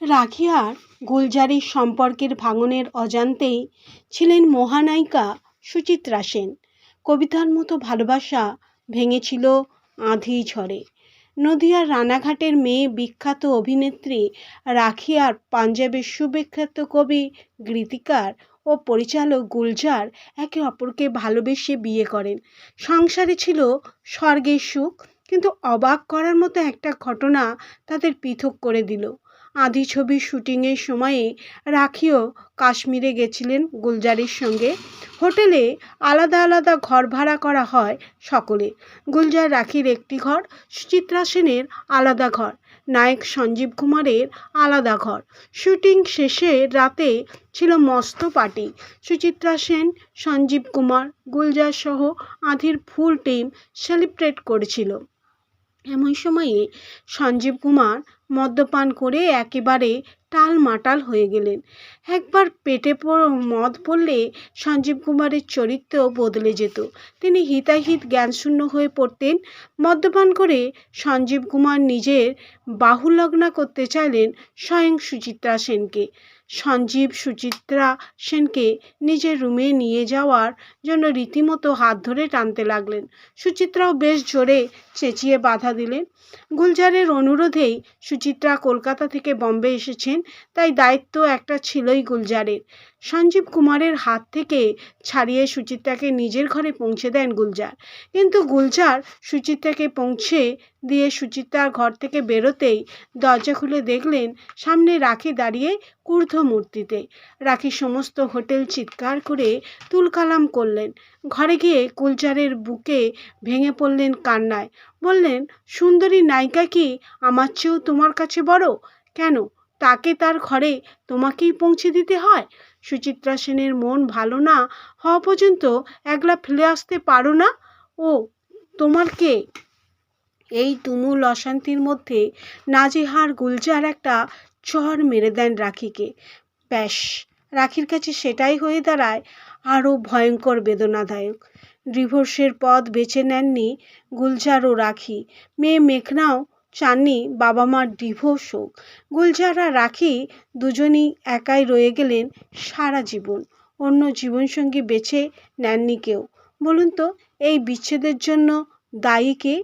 রাখি আর গুলজারির সম্পর্কের ভাঙনের অজান্তেই ছিলেন মহানায়িকা সুচিত্রা সেন। কবিতার মতো ভালোবাসা ভেঙেছিল আঁধি ঝড়ে। নদিয়ার রানাঘাটের মেয়ে বিখ্যাত অভিনেত্রী রাখি আর পাঞ্জাবের সুবিখ্যাত কবি, গীতিকার ও পরিচালক গুলজার একে অপরকে ভালোবেসে বিয়ে করেন। সংসারে ছিল স্বর্গের সুখ, কিন্তু অবাক করার মতো একটা ঘটনা তাদের পৃথক করে দিল। আদি ছবির শুটিংয়ের সময়ে রাখিও কাশ্মীরে গেছিলেন গুলজারের সঙ্গে। হোটেলে আলাদা আলাদা ঘর ভাড়া করা হয় সকলে। গুলজার রাখির একটি ঘর, সুচিত্রা সেনের আলাদা ঘর, নায়ক সঞ্জীব কুমারের আলাদা ঘর। শুটিং শেষে রাতে ছিল মস্ত পার্টি সুচিত্রা সেন, সঞ্জীব কুমার, গুলজার সহ আধির ফুল টিম সেলিব্রেট করেছিল। এমন সময়ে সঞ্জীব কুমার মদ্যপান করে একেবারে টাল মাটাল হয়ে গেলেন। একবার পেটে মদ পড়লে সঞ্জীব কুমারের চরিত্র বদলে যেত। তিনি হিতাহিত জ্ঞানশূন্য হয়ে পড়তেন। মদ্যপান করে সঞ্জীব কুমার নিজের বাহুলগ্না করতে চাইলেন স্বয়ং সুচিত্রা সেনকে। সঞ্জীব সুচিত্রা সেনকে নিজের রুমে নিয়ে যাওয়ার জন্য রীতিমতো হাত ধরে টানতে লাগলেন। সুচিত্রাও বেশ জোরে চেঁচিয়ে বাধা দিলেন। গুলজারের অনুরোধেই সুচিত্রা কলকাতা থেকে বম্বে এসেছেন, তাই দায়িত্ব একটা ছিলই গুলজারের। সঞ্জীব কুমারের হাত থেকে ছাড়িয়ে সুচিত্রাকে নিজের ঘরে পৌঁছে দেন গুলজার। কিন্তু গুলজার সুচিত্রাকে পৌঁছে দিয়ে সুচিত্রার ঘর থেকে বেরোতেই দরজা খুলে দেখলেন, সামনে রাখি দাঁড়িয়ে ক্রুদ্ধ মূর্তিতে রাখি সমস্ত হোটেল চিৎকার করে তুলকালাম করলেন। ঘরে গিয়ে গুলজারের বুকে ভেঙে পড়লেন কান্নায়। বললেন, সুন্দরী নায়িকা কি আমার চেয়েও তোমার কাছে বড়? কেন? তাকে তার ঘরে তোমাকেই পৌঁছে দিতে হয়? সুচিত্রা সেনের মন ভালো না হওয়া পর্যন্ত একলা ফেলে আসতে পারো না? ও, তোমার কে? এই তুমুল অশান্তির মধ্যে নাজেহার গুলজার একটা চর মেরে দেন রাখিকে। ব্যাস, রাখির কাছে সেটাই হয়ে দাঁড়ায় আরও ভয়ঙ্কর বেদনাদায়ক। ডিভোর্সের পথ বেছে নেননি গুলজার ও রাখি। মেয়ে মেঘনাও চাননি বাবা মার ডিভোর্স হোক। গুলজার রাখি দুজনই একাই রয়ে গেলেন সারা জীবন। অন্য জীবনসঙ্গী বেছে নেননি কেউ। বলুন তো, এই বিচ্ছেদের জন্য দায়ী কে?